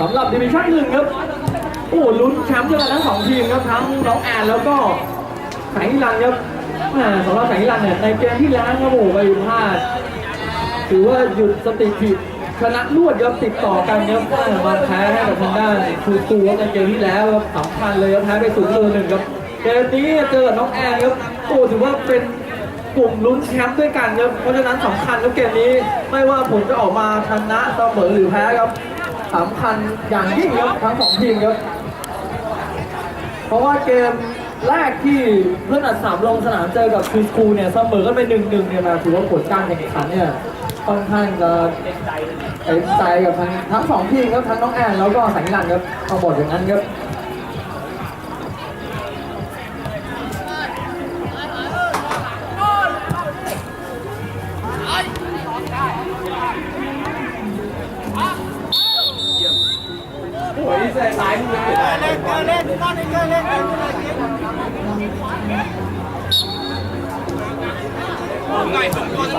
สำหรับดิวิชั่นหนึ่งครับ โอ้ลุ้นแชมป์ด้วยกันทั้งสองทีมครับทั้งน้องแอนแล้วก็แสงอิรันครับแหมสำหรับแสงอิรันเนี่ยในเกมที่แล้วครับโอ้ไปพลาดถือว่าหยุดสติผิดชนะรวดครับติดต่อกันครับแหม่มาแพ้ให้กับทางด้านคือตัวในเกมที่แล้วครับสำคัญเลยครับแพ้ไปศูนย์ต่อหนึ่งครับเกมนี้เจอน้องแอนครับโอ้ถือว่าเป็นกลุ่มลุ้นแชมป์ด้วยกันครับเพราะฉะนั้นสำคัญครับเกมนี้ไม่ว่าผลจะออกมาชนะเสมอหรือแพ้ครับ สำคัญอย่างยิ่งครับทั้งสองทีมครับ เพราะว่าเกมแรกที่เพื่อนอัดสามลงสนามเจอกับคริสคูเนี่ยเสมอกันไปหนึ่งหนึ่งเนี่ยมาถือว่าผลการแข่งขันเนี่ยค่อนข้างจะเต็มใจกับทั้งทั้งสองทีมครับทั้งน้องแอนแล้วก็สังลันครับต้องบอกอย่างนั้นครับ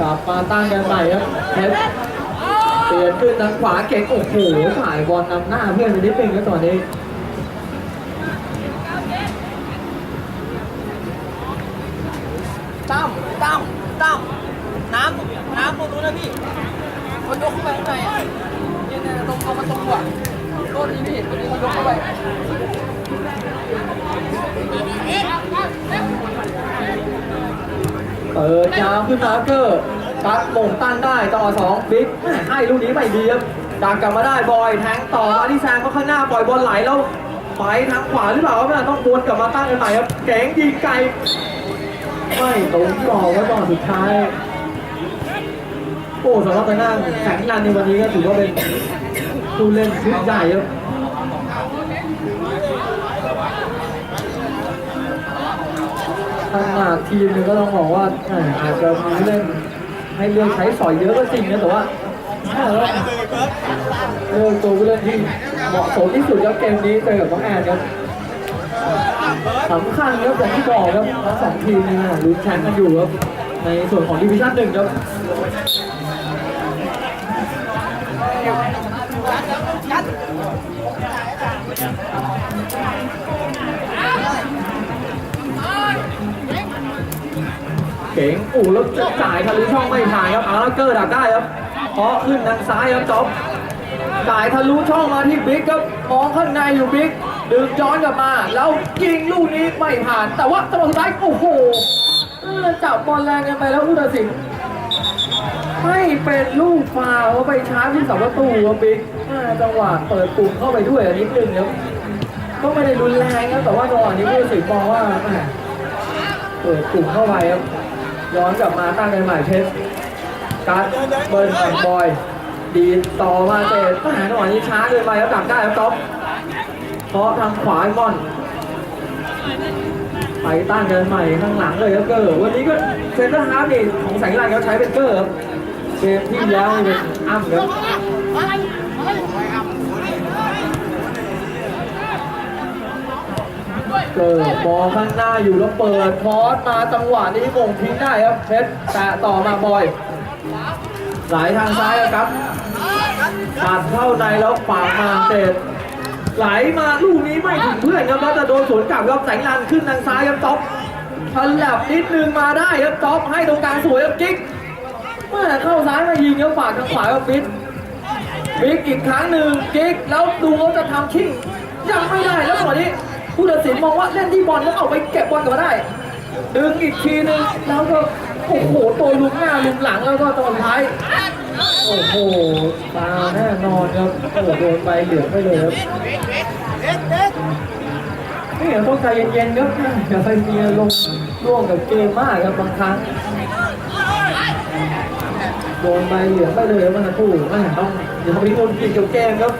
กลับมาตั้งกันใหม่ครับเพชรเปลี่ยนขึ้นทางขวาเก่งโอ้โหถ่ายบอลนำหน้าเพื่อนไปนิดนึงแล้วตอนนี้ ปิดยาวขึ้นมาเกอร์ตัดมงตั้นได้ต่อสองบิ๊กให้ลูกนี้ไม่ดีครับดักกลับมาได้บอยแทงต่อมาที่แซงเขาข้างหน้าปล่อยบอลไหลแล้วไปทางขวาหรือเปล่าครับต้องวนกลับมาตั้งกันใหม่ครับเก๋งยิงไกลไม่ตรงกรอบแล้วตอนสุดท้ายโอ้สำหรับทางด้านแสงนันในวันนี้ก็ถือว่าเป็นผู้เล่นชุดใหญ่ครับ ขนาทีมหนึงก็ต้องบอกว่าอาจจะมีเล่นให้เลือกใช้สอยเยอะก็จริงนะแต่ว่าเลือกตัวผู้เล่นที่เหมาะสมที่สุดครับเกมนี้เจอกับน้องแอนครับสำคัญครับอย่างที่บอกครับทั้งสองทีมเนี่ยลุ้นแชมป์กันอยู่ครับในส่วนของดิวิชั่นหนึ่งครับ เก๋งอู่แล้วจะจ่ายทะลุช่องไม่ผ่านครับอาร์เกอร์ดักได้ครับเพาะขึ้นทางซ้ายครับจ๊อบจ่ายทะลุช่องมาที่บิ๊กครับมองข้างในอยู่บิ๊กดึงย้อนกลับมา แล้วยิงลูกนี้ไม่ผ่าน แต่ว่าจังหวะสุดท้ายโอ้โหเจับบอลแรงกันไปแล้วผู้ตัดสินให้เป็นลูกฟาวไปชาร์จที่เสาประตูครับบิ๊กจังหวะเปิดปุ่มเข้าไปด้วยนิดนึงครับก็ไม่ได้รุนแรงครับแต่ว่าจังหวะนี้ผู้ตัดสินมองว่าเปิดกลุ่มเข้าไปครับ ย้อนกลับมาตั้งกันใหม่เพชรการ์ดเบิร์นแข่งบอย ดีต่อมาเตะทหารจังหวะนี้ช้าเกินไปแล้วดักได้ครับต๊อปเพราะทางขวาไอ้มอน ไปตั้งกันใหม่ข้างหลังเลยครับเกอร์วันนี้ก็เซนเตอร์ฮาร์ฟนี่ของแสงลายเขาใช้เป็นเกอร์ครับเกมที่แล้วนี่เป็นอ้ำครับ เกิดบอลข้างหน้าอยู่แล้วเปิดพอสมาจังหวะนี้มงทิ้งได้ครับเพชรแตะต่อมาบอยไหลทางซ้ายครับตัดเข้าในแล้วฝากมาเตะไหลมาลูกนี้ไม่ถึงเพื่อนครับแล้วจะโดนสวนกลับครับแสงลันขึ้นทางซ้ายครับจ๊อบทันแลบนิดนึงมาได้ครับจ๊อบให้ตรงกลางสวยครับกิ๊กเมื่อเข้าซ้ายมายิงครับฝากทางขวาครับฟิตบิ๊กอีกครั้งหนึ่งกิ๊กแล้วดูเขาจะทำชิ่งยังไม่ได้แล้วตอนนี้ ผู้ตัดสินมองว่าเล่นที่บอลแล้วเอาไปเก็บบอลกลับมาได้ ดึงอีกทีหนึงแล้วก็โอ้โหตัวลุกหน้าลุกหลังแล้วก็ตอนท้าย โอ้โหตาแน่นอนครับโอ้โหโดนไปเหลืองไปเลยครับนี่ต้องใจเย็นๆครับอย่าไปมีอารมณ์ร่วงกับเกมมากครับบางครั้งโดนใบเหลืองไปเลยเมื่อสักครู่แม่ต้องอย่าทำให้คนกินกับแกมครับ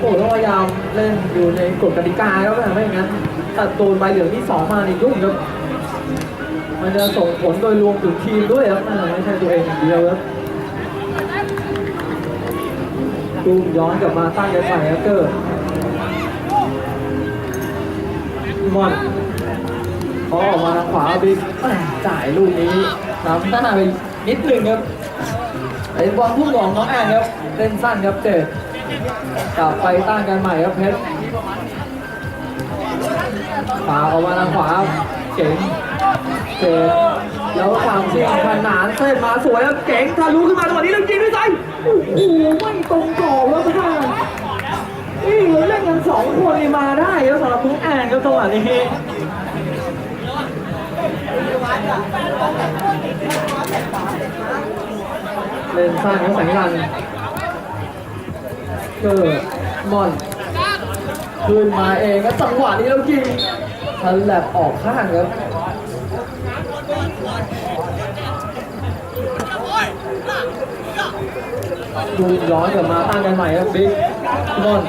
โอ้ต้องพยายามเล่นอยู่ในกฎกติกาครับไม่อย่างนั้นตัดโดนใบเหลืองที่สองมาในยุ่งครับมันจะส่งผลโดยรวมถึงทีมด้วยครับอ่ไม่ใช่ตัวเองเดียวครับดูมย้อนกลับมาตั้งใจใส่ครับเกอร์มอนพอออกมาทางขวาบิ๊กจ่ายลูกนี้น้ำหน้าไปนิดหนึ่งครับไอ้บอลพุ่งของน้องแอนครับเล่นสั้นครับเจด กลับไปตั้งกันใหม่ครับเพชรปาออกมาทางขวาเจ๋งเจแล้วทางเสียงขนานเส้นมาสวยแล้วเก๋งทะลุขึ้นมาจังหวะนี้แล้วยิงด้วยซ้ายโอ้โหไม่ตรงกรอบแล้วท่านนี่เราเล่นกันสองคนมาได้แล้วสำหรับทุกแอนครับจังหวะนี้เล่นสร้างครับสังรัน เกิดมอนขึ้นมาเองก็จังหวะนี้แล้วยิงทันแลบออกข้างครับดูย้อนกลับมาตั้งกันใหม่ครับบิ๊กมอน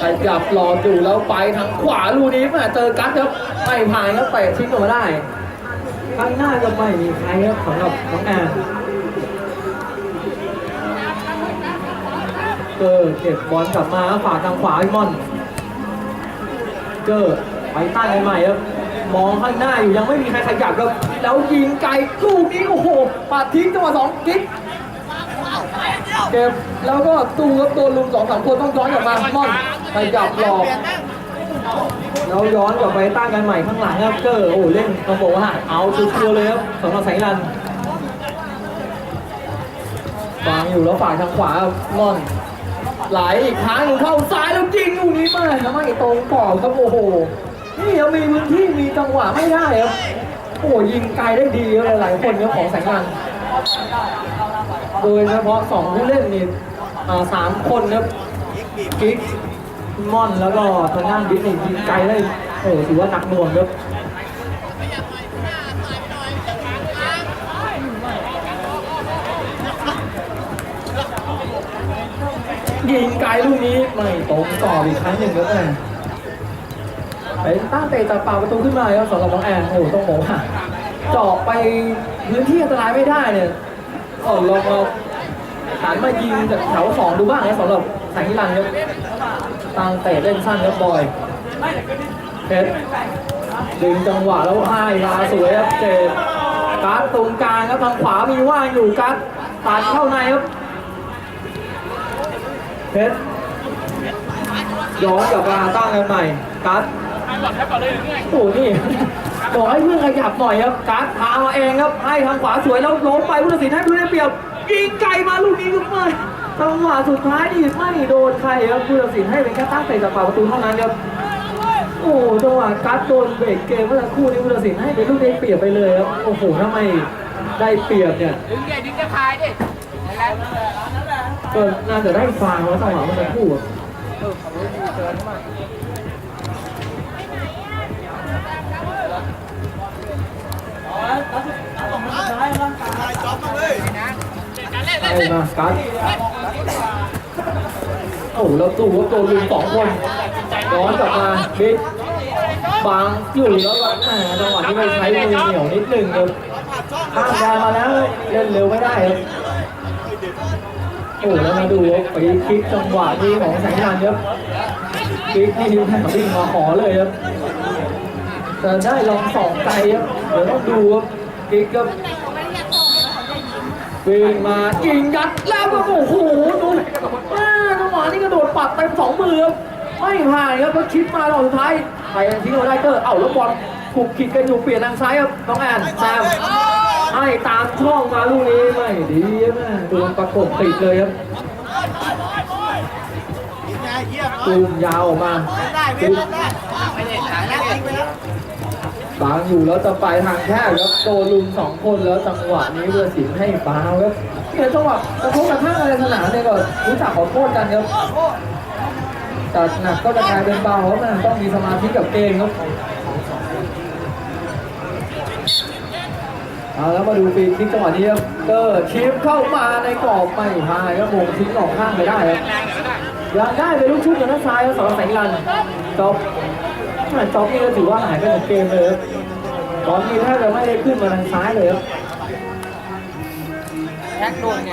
ขยับรออยู่แล้วไปทางขวาลูนี้มาเจอกัสครับไม่ผ่านครับเตะทิ้งออกมาได้ข้างหน้าก็ไม่มีใครครับสำหรับน้องแอน เกอร์เก็บบอลกลับมาฝากทางขวาพี่มอน เกอร์ไปตั้งกันใหม่ครับมองข้างหน้าอยู่ยังไม่มีใครขยับครับแล้วยิงไกลลูกนี้โอ้โหปาดทิ้งจังหวะสองกิ๊กเก็บแล้วก็ตู้ครับตัวลุมสองสามคนต้องย้อนกลับมาม่อนไปจับหลอกแล้วย้อนกลับไปตั้งกันใหม่ข้างหลังครับเกอร์โอ้เล่นต้องบอกว่าเอาชัวเลยครับสำหรับสายรันวางอยู่แล้วฝ่ายทางขวาม่อน ไหลอีกครั้งหนึ่งเข้าซ้ายแล้วยิงลูกนี้มาทำไมตรงกรอบครับโอ้โห นี่ยังมีพื้นที่มีจังหวะไม่ได้ครับ โอ้ยิงไกลได้ดีครับหลายๆคนครับของแสายรันโดยเฉพาะสองผู้เล่นนี่อ่าสามคนครับกิ๊กม่อนแล้วก็ทางด้านบิ๊กนี่ยิงไกลได้โอ้โหถือว่าหนักหน่วงครับ ยิงไกลลูกนี้ไม่ตรงต่ออีกครั้งหนึ่งครับแม่เป็นตั้งเตะจากปากประตูขึ้นมาครับสำหรับน้องแอนโอ้ต้องบอกว่าเจาะไปพื้นที่อันตรายไม่ได้เนี่ยโอ้ลองมาหันมายิงจากแถวสองดูบ้างนะสำหรับแสงนิรันครับตังเตะเล่นสั้นครับบอยเพชรดึงจังหวะแล้วให้มาสวยครับเจดการ์ดตรงกลางครับทางขวามีว่างอยู่การ์ดตัดเข้าในครับ เพชรย้อนกลับมาตั้งกันใหม่การ์ดโอ้โหนี่บอกให้เพื่อนขยับหน่อยครับการ์ดพามาเองครับให้ทางขวาสวยแล้วล้มไปผู้ตัดสินให้ผู้ได้เปรียบยิงไกลมาลูกนี้ก็ไม่จังหวะสุดท้ายนี่ไม่โดนใครครับผู้ตัดสินให้เป็นแค่ตั้งเตะจากปากประตูเท่านั้นครับโอ้จังหวะการ์ดโดนเบรกเกมเมื่อสักครู่นี้ผู้ตัดสินให้เป็นลูกได้เปรียบไปเลยครับโอ้โหถ้าไมได้เปรียบเนี่ยดึงใหญ่ดึงจะพายดิ ก็น่าจะได้ฟาวล์แล้วจังหวะเมื่อสักครู่อะไปมากัดโอ้โหแล้วตู้ว่าตัวลุมสองคนย้อนกลับมาบิ๊กบางอยู่แล้วแบบแหมจังหวะที่ไปใช้มือเหนียวนิดหนึ่งครับข้ามแดนมาแล้วเล่นเร็วไม่ได้ครับ โอ้แล้วมาดูครับไปคลิกจังหวะนี้ของแสงยานครับคลิกนี่นิ้วแผ่นวิ่งมาขอเลยครับแต่ได้ลองสองไกลครับเดี๋ยวต้องดูครับคลิกครับวิ่งมายิงยัดแล้วก็โอ้โหดูแม่จังหวะนี้กระโดดปัดเต็มสองมือครับไม่ผ่านครับแล้วคิดมาตอนสุดท้ายไปทิ้งเอาได้เกอร์เอ้าแล้วบอลถูกขิดกันอยู่เปลี่ยนทางซ้ายครับน้องแอนแซม ให้ตามช่องมาลูกนี้ไม่ดีแม่โดนประกบติดเลยครับตูมยาวออกมาตูมไม่ได้ถ่ายแล้วทิ้งไปแล้วบางอยู่แล้วจะไปทางแคบครับโดนลุมสองคนแล้วจังหวะนี้เพื่อสินให้ฟาวครับเนี่ยจังหวะกระทบกระทั่งอะไรสนามเนี่ยก็รู้จักขอโทษกันครับแต่หนักก็จะกลายเป็นเบาครับนต้องมีสมาธิกับเกมครับ เอาแล้วมาดูฟรีคิกจังหวะนี้ครับเกอร์ชิปเข้ามาในกรอบไม่พายครับมงทิ้งออกข้างไปได้ครับยังได้ไปลูกชุบจากด้านซ้ายครับสำหรับแสงลันจ็อบจ็อบนี่ก็ถือว่าหายไปจากเกมเลยครับตอนนี้แทบจะไม่ได้ขึ้นมาทางซ้ายเลยครับแท็กโดนไง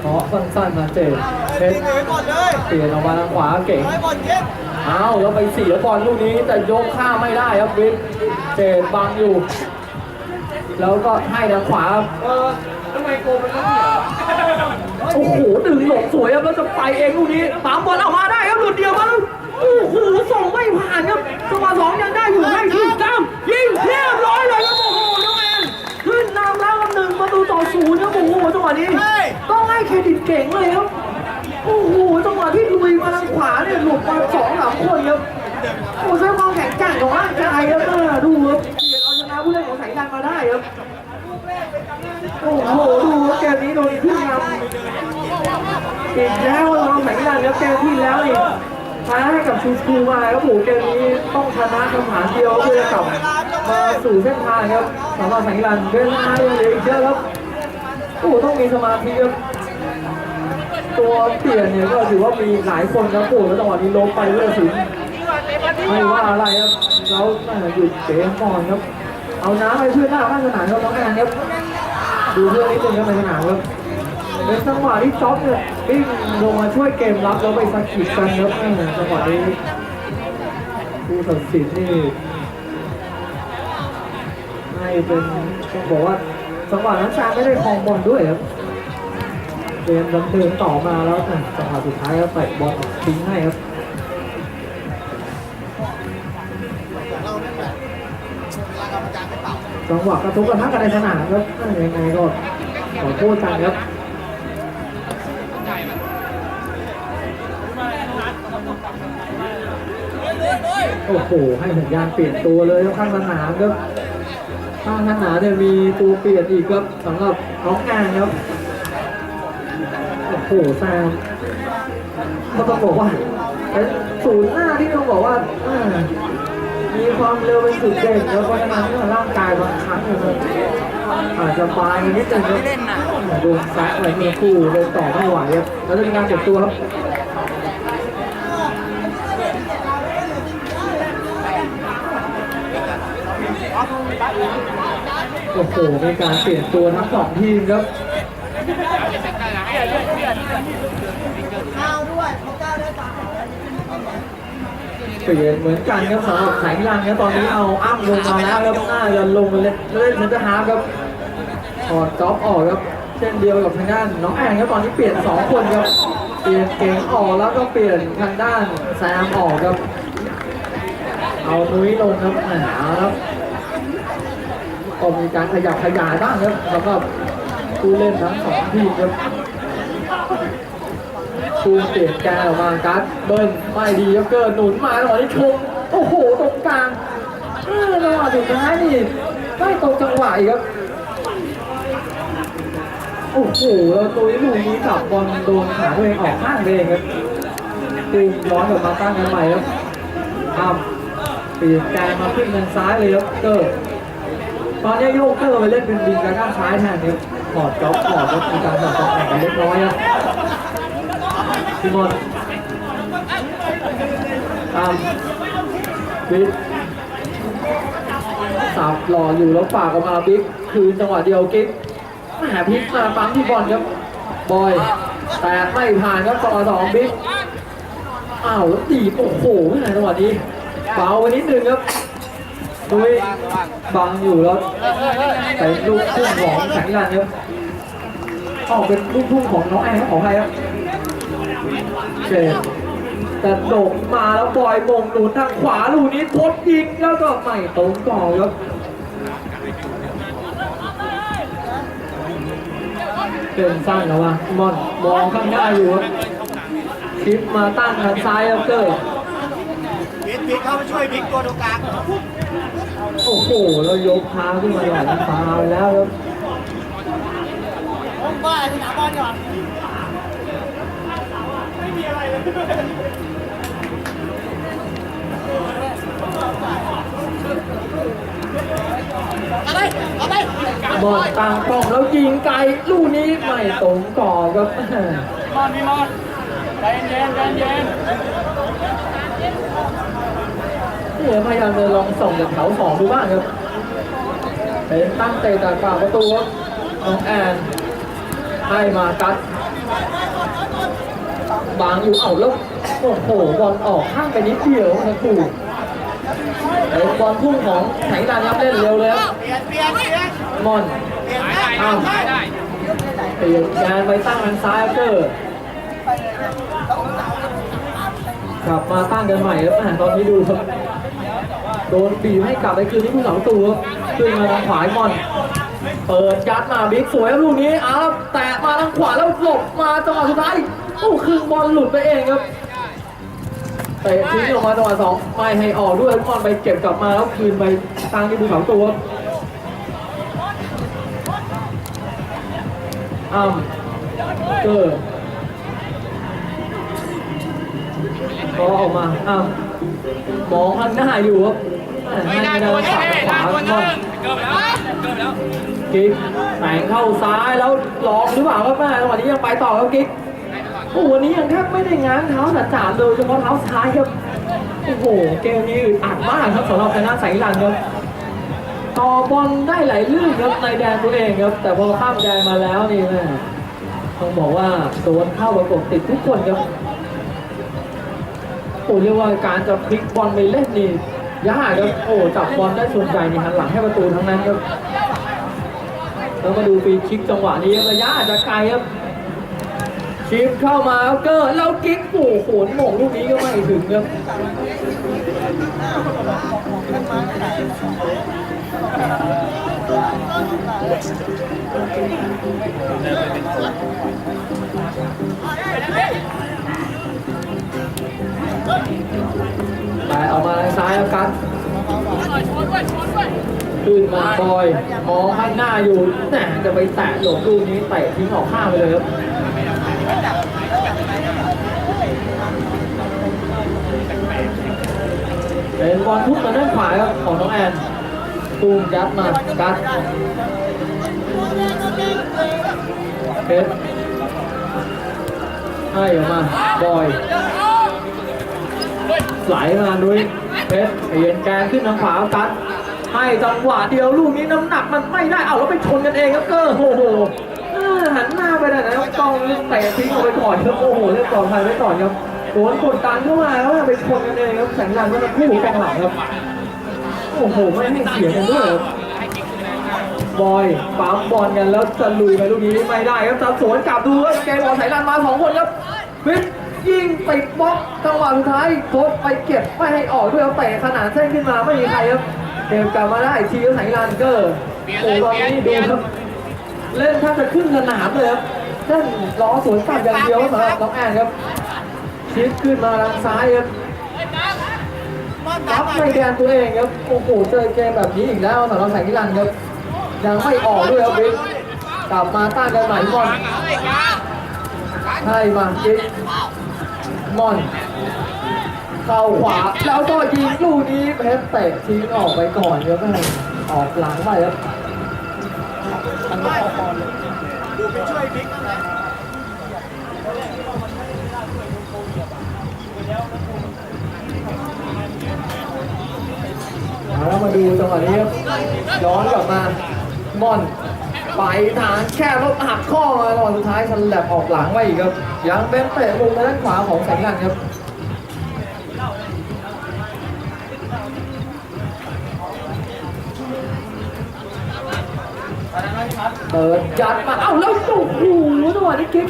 เพราะสั้นๆมาเจนเพชรเตะก่อนเลยเปลี่ยนออกมาทางขวาเก่งให้บอลเก็บอ้าวแล้วไปเสียบอลลูกนี้แต่ยกข้ามไม่ได้ครับวิทย์เจนบังอยู่ แล้วก็ให้ทางขวาครับเออทำไมโกมันต้องเหนียวโอ้โหดึงหลบสวยครับแล้วจะไปเองลูกนี้ตามบอลออกมาได้ครับหลุดเดียวมาแล้วโอ้โหส่งไม่ผ่านครับจังหวะสองยังได้อยู่ให้ขึ้นตามยิงเรียบร้อยเลยครับโอ้โหน้องแอนขึ้นนำแล้วครับหนึ่งประตูต่อศูนย์ครับโอ้โหจังหวะนี้ ต้องให้เครดิตเก่งเลยครับ โอ้โหจังหวะที่ลุยมาทางขวาเนี่ยหลุดมาสองสามคนครับโอ้ใช้ความแข็งแกร่งของร่างกายครับเออดูครับเอาชนะผู้เล่นของสายดันมาได้ครับโอ้โหดูครับเกมนี้โดนขึ้นนำอีกแล้วเราสายดันครับเกมที่แล้วนี่แพ้กับชูชูมาครับโอ้โหเกมนี้ต้องชนะคำถามเดียวเพื่อกลับมาสู่เส้นทางครับสำหรับสายดันเวลาเหลืออีกเยอะครับ โอ้โหต้องมีสมาธิครับตัวเปลี่ยนเนี่ยก็ถือว่ามีหลายคนครับโอ้โหแล้วจังหวะนี้ล้มไปเรื่อยสิไม่ว่าอะไรครับแล้วแม่หยุดเกมก่อนครับ เอาน้ำไปเพื่อนหน้าข้างสนามครับน้องแอนครับดูเพื่อนนิดนึงครับในสนามครับเป็นจังหวะที่จ็อบเนี่ยวิ่งลงมาช่วยเกมรับแล้วไปสะกิดกันครับแม่จังหวะนี้ผู้ตัดสินนี่ให้เป็นต้องบอกว่า จังหวะนั้นชาไม่ได้ครองบอลด้วยครับเกมดำเนินต่อมาแล้วอะจังหวะสุดท้ายก็เตะบอลออกทิ้งให้ครับจังหวะกระทุกกระทักกันในสนามครับอะยังไงก็ขอโทษกันครับโอ้โหให้สัญญาณเปลี่ยนตัวเลยข้างสนามครับ ข้างสนามเนี่ยมีตัวเปลี่ยนอีกครับสำหรับน้องงานครับโอ้โหแซมก็ต้องบอกว่าเป็นศูนย์หน้าที่ต้องบอกว่ามีความเร็วเป็นสุดเด่นแล้วเพราะฉะนั้นเนี่ยร่างกายบางครั้งอาจจะปลายนิดนึงครับโดนแซะอะไรเมื่อคู่เลยต่อไม่ไหวครับแล้วจะมีการเก็บตัวครับ โอ้โหมีการเปลี่ยนตัวทั้งสองทีมครับข้าด้วยเขาก้าวด้ปะเปลี่ยนเหมือนกันครับสำหรับแสงลังครับตอนนี้เอาอ้ำลงมาแล้วครับน่าจะลงเล่นเล่นเซนเตอร์ฮาร์ครับถอดจ็อบออกครับเช่นเดียวกับทางด้านน้องแอนครับตอนนี้เปลี่ยนสองคนครับเปลี่ยนเก่งออกแล้วก็เปลี่ยนทางด้านแซมออกครับ เอานุ้ยลงครับอ่าเอาครับ ก็มีการขยับขยายบ้างครับแล้วก็ผู้เล่นทั้งสองทีมครับคูเปลี่ยนแกออกมาการ์ดเบิ้ลไม่ดีครับเกินหนุนมาตอนนี้ชงโอ้โหตรงกลางเออจังหวะสุดท้ายนี่ได้ตรงจังหวะอีกครับโอ้โหแล้วตัวนี้ลูกนี้กับบอลโดนขาตัวเองออกข้างเองครับตีย้อนกลับมาตั้งกันใหม่ครับอ้ำเปลี่ยนแกมาขึ้นทางซ้ายเลยครับเกอร์ ตอนนี้โยกเกอร์ไปเล่นเป็นบินกระด้านซ้ายแทนครับถอดจ็อบถอดแล้วมีการถอดตำแหน่งกันเล็กน้อยครับพี่มอนตามบิ๊กสับหล่ออยู่แล้วฝากออกมาบิ๊กคืนจังหวะเดียวกิ๊กหาพลิกมาปั๊มที่บอลครับบอย แต่ไม่ผ่านครับต่อสองบิ๊กอ้าวแล้วตีโอ้โหไม่ไหนจังหวะนี้เบาไปนิดนึงครับ ดุยบังอยู่แล้วแต่ลูกทุ่งของแข็งยันครับออกเป็นลูกทุ่งของน้องแอนของใครครับเจแต่โดมาแล้วบอยมงหนุนทางขวาลูกนี้พดยิงแล้วก็ไม่ตรงต่อครับเป็นสั้นแล้วว่ะมอนมองข้างหน้าอยู่ครับชิปมาตั้งทางซ้ายครับเกอร์บิ๊กเข้ามาช่วยบิ๊กตัวตรงกลาง โอ้โหแล้วยกเท้าขึ้นมาหย่อนฟาวล์แล้วครับผมบ้าที่หนาบอลก่อนบอลต่างกล่องแล้วยิงไกลลูกนี้ไม่ตรงกรอบครับ มอนพี่มอนใจเย็นใจเย็น นี่พยายามจะลองส่งจากแถวสองดูบ้างครับเป็นตั้งเตะจากปากประตูครับน้องแอนให้มากัดบางอยู่เอาแล้วโอ้โหบอลออกข้างไปนิดเดียวนะครูเป็นบอลพุ่งของไหนลานครับเล่นเร็วเลยครับเปลี่ยนเปลี่ยนเปลี่ยนมอนเปลี่ยนได้อ้าวได้เปลี่ยนงานไปตั้งทางซ้ายครับเกอร์กลับมาตั้งกันใหม่แล้วแหม่ตอนนี้ดูครับ โดนบีบให้กลับไปคืนที่ผู้สาวประตูครับขึ้นมาทางขวาไอ้มอนเปิดยัดมาบิ๊กสวยครับลูกนี้อ้าวแตะมาทางขวาแล้วหลบมาจังหวะสุดท้ายโอ้คือบอลหลุดไปเองครับเตะทิ้งลงมาจังหวะสองไม่ให้ออกด้วยบอลไปเก็บกลับมาแล้วคืนไปตั้งที่ผู้สาวประตูครับอ้ำเกอร์ก็ออกมาอ้ำมองข้างหน้าอยู่ครับ ไม่ได้โดนฝั่งขวาบอลเกิดแล้วเกิดแล้วกิ๊กแต่งเข้าซ้ายแล้วลองหรือเปล่าครับแม่จังหวะนี้ยังไปต่อครับกิ๊กโอ้โหวันนี้ยังแทบไม่ได้ง้างเท้าจ๋าๆเลยเฉพาะเท้าซ้ายครับโอ้โหเกมนี้อึดอัดมากครับสำหรับชนะสายหลังครับต่อบอลได้หลายลื่นครับในแดนตัวเองครับ แต่พอข้ามแดนมาแล้วนี่แม่ต้องบอกว่าโดนเข้าประกบติดทุกคนครับโอ้เรียกว่าการจะพลิกบอลไปเล่นนี่ ยากครับโอ้จับบอลได้ส่วนใหญ่นี่หันหลังให้ประตูทั้งนั้นครับแล้วมาดูฟรีคิกจังหวะนี้ระยะอาจจะไกลครับชิปเข้ามาแล้วเกิดแล้วกิ๊กโอ้โหโหม่งลูกนี้ก็ไม่ถึงครับเอามาทางซ้ายแล้วกันขึ้นมาบอยมองข้างหน้าอยู่แหน่จะไปแตะหลงลูกนี้เตะทิ้งออกข้างไปเลยครับเป็นบอลทุบมาด้านขวาครับของน้องแอนตูมยัดมากัดเพชรให้ออกมาบอย ไหลมาดุยเพชรเปลี่ยนแกนขึ้นทางขวากัดให้จังหวะเดียวลูกนี้น้ำหนักมันไม่ได้เอาแล้วไปชนกันเองครับเกอร์โอ้โหเออหันหน้าไปไหนนะครับกองเตะทิ้งออกไปก่อนครับโอ้โหเล่นต่อไทยไว้ก่อนครับโดนกดดันเข้ามาแล้วไปชนกันเองครับแสงลันก็เป็นคู่กองหลังครับโอ้โหไม่ให้เสียกันด้วยครับบอยปั๊มบอลกันแล้วจะลุยไปลูกนี้ไม่ได้ครับจะสวนกลับดูครับแกบอลสายลันมาสองคนครับวิท ยิงติดบล็อกจังหวะสุดท้ายโค้ชไปเก็บไม่ให้ออกด้วยเอาเตะขนาดเส้นขึ้นมาไม่มีใครครับเกมกลับมาได้อีกทีก็ไหนลานเกอร์โอ้ตอนนี้ดูครับเล่นแทบจะครึ่งสนามเลยครับเส้นล้อสวนกลับอย่างเดียวสำหรับน้องแอนครับชิดขึ้นมาทางซ้ายครับมอนรัตามบมาในแดนตัวเองครับโอ้โหเจอเกมแบบนี้อีกแล้วสำหรับแสงนิรันดร์ครับยังไม่ออกด้วยครับบิ๊กกลับมาต้านกันใหม่บอลให้มาจิ๊ก มอน เข้าขวาแล้วก็ยิงลูกนี้เพชรเตะทิ้งออกไปก่อนครับแม่ออกหลังไปครับดูไปช่วยบิ๊กบ้งนะแล้วมาดูจังหวะนี้ครับย้อนกลับมามอน ไปทางแค่รถหักข้อมาตอนสุดท้ายชันแลบออกหลังไว้อีกครับ ยังเป็นเตะมุมด้านขวาของแสงลันครับเปิดยัดมา เอ้าแล้วโอ้โหจังหวะนี้กิ๊ก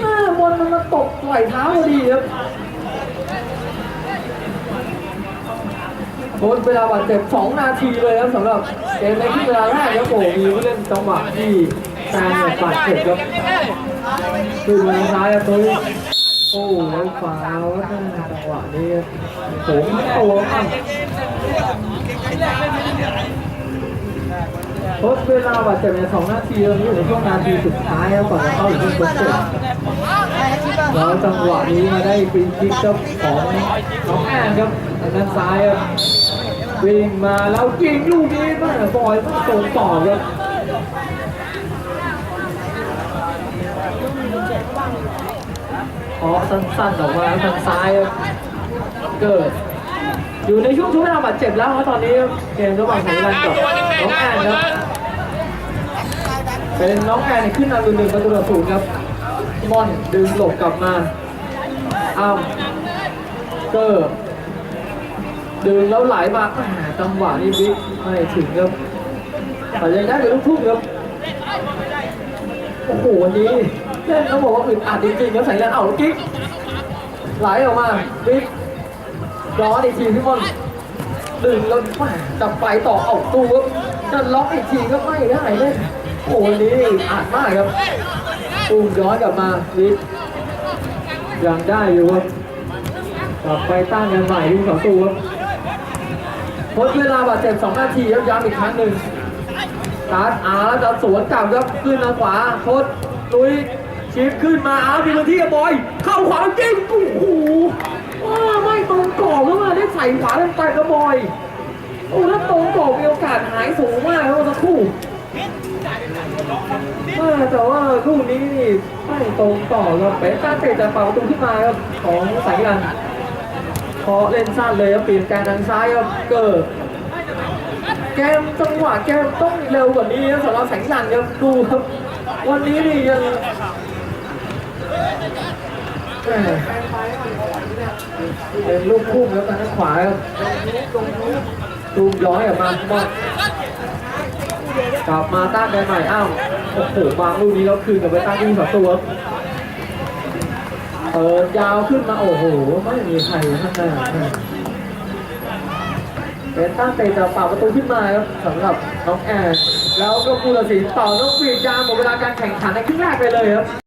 หน้าบอลมันมาตกไหล่เท้าพอดีครับ โดนเวลาบาดเจ็บ 2 นาทีเลยครับสำหรับเกมในที่เวลาแรกครับโอ้โหมีผู้เล่นจังหวะที่แซงเนี่ยบาดเจ็บครับคือเวลาท้ายครับตัวนี้โอ้แล้วฟาวล์จังหวะนี้โอ้โหตัวมากทดเวลาบาดเจ็บเนี่ยสองนาทีตอนนี้อยู่ในช่วงนาทีสุดท้ายครับก่อนจะเข้าถึงทดเจ็บแล้วจังหวะนี้มาได้ฟรีคิกครับของน้องแอนครับทางด้านซ้ายครับ วิ่งมาแล้วยิงลูกนี้แม่บอยไม่ตรงต่อครับอ๋อสั้นๆออกมาทางซ้ายครับเกิด อยู่ในช่วงทุกเวลาบาดเจ็บแล้วครับตอนนี้เกมระหว่างสายลันกับน้องแอนครับเป็นน้องแอนขึ้นนำอยู่หนึ่งประตูต่อศูนย์ครับมอนดึงหลบกลับมาอ้าวเกอร์ ดึงแล้วไหลมาแหมจังหวะนี้บิ๊กไม่ถึงครับแต่ยังได้เป็นลูกทุ่งครับโอ้โหวันนี้เล่นต้องบอกว่าอึดอัดจริงๆครับสายแลนเอ้าลูกกิ๊กไหลออกมาบิ๊กย้อนอีกทีพี่มอนดึงแล้วแหมจะไปต่อเอาตู้ครับจะล็อกอีกทีก็ไม่ได้เลยโอ้โหวันนี้อัดมากครับตุ้มย้อนกลับมาบิ๊กยังได้อยู่ครับกลับไปตั้งกันใหม่ที่สองตัวครับ ทดเวลาบาดเจ็บ2นาทีครับย้ำอีกครั้งหนึ่งตาร์ทอาแล้วจะสวนกลับครับขึ้นทางขวาทดลุยชิปขึ้นมาอามีพื้นที่กับบอย เข้าขวาจริงโอ้โหว้าไม่ตรงกรอบแล้วมาได้ใส่ขวาเต็มไปกับบอยโอ้แล้วตรงกรอบมีโอกาสหายสูงมากครับสักครู่แต่ว่าลูกนี้นี่ไม่ตรงต่อครับเป็นการเตะจากฝั่งประตูขึ้นมาครับของสายกัน พอเล่นสั้นเลยครับปีนกางทางซ้ายครับเกิดแกมจังหวะแกมต้องเร็วกว่านี้นะสำหรับแสงสันครับดูครับ วันนี้นี่ยังเป็นลูกพุ่งแล้วทางขวาครับตูมย้อยออกมาบอลกลับมาต้านได้ใหม่อ้าวโอ้โหวางลูกนี้แล้วคืนกับไปตั้งที่สองตัวครับ เปิดยาวขึ้นมาโอ้โห ไม่มีใครข้างหน้าเป็นตั้งเตะจากปากประตูขึ้นมาครับสำหรับน้องแอนแล้วก็ผู้ตัดสินเป่าน้องปีดยาหมดเวลาการแข่งขันในครึ่งแรกไปเลยครับ